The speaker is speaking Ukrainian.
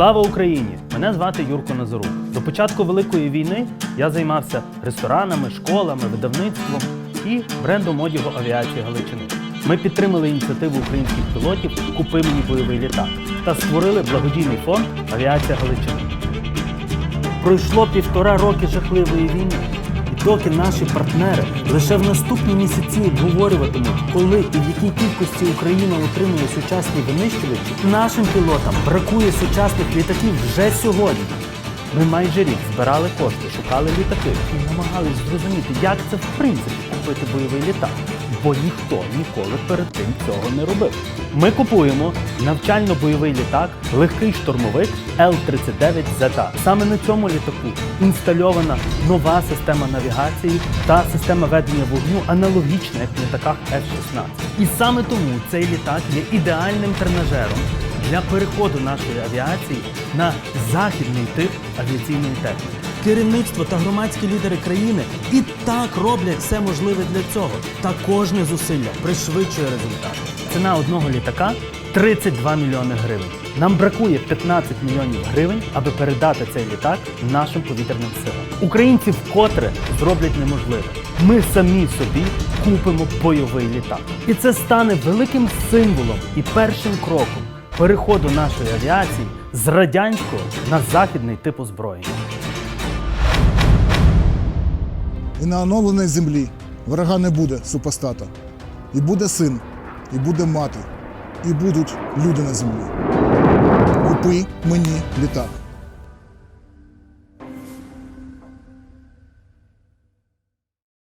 Слава Україні! Мене звати Юрко Назарук. До початку Великої війни я займався ресторанами, школами, видавництвом і брендом одягу авіації Галичини. Ми підтримали ініціативу українських пілотів Купи мені бойовий літак та створили благодійний фонд Авіація Галичини. Пройшло півтора роки жахливої війни. Доки наші партнери лише в наступні місяці обговорюватимуть, коли і в якій кількості Україна отримує сучасні винищувачі, нашим пілотам бракує сучасних літаків вже сьогодні. Ми майже рік збирали кошти, шукали літаки і намагались зрозуміти, як це в принципі купити бойовий літак. Бо ніхто ніколи перед тим цього не робив. Ми купуємо навчально-бойовий літак, легкий штурмовик Л-39ZA. Саме на цьому літаку інстальована нова система навігації та система ведення вогню, аналогічна як в літаках F-16. І саме тому цей літак є ідеальним тренажером для переходу нашої авіації на західний тип авіаційної техніки. Керівництво та громадські лідери країни і так роблять все можливе для цього. Та кожне зусилля пришвидшує результат. Ціна одного літака 32 мільйони гривень. Нам бракує 15 мільйонів гривень, аби передати цей літак нашим повітряним силам. Українці вкотре зроблять неможливе. Ми самі собі купимо бойовий літак. І це стане великим символом і першим кроком переходу нашої авіації з радянського на західний тип озброєння. І на оновленій землі ворога не буде супостата. І буде син, і буде мати, і будуть люди на землі. Купи мені літак.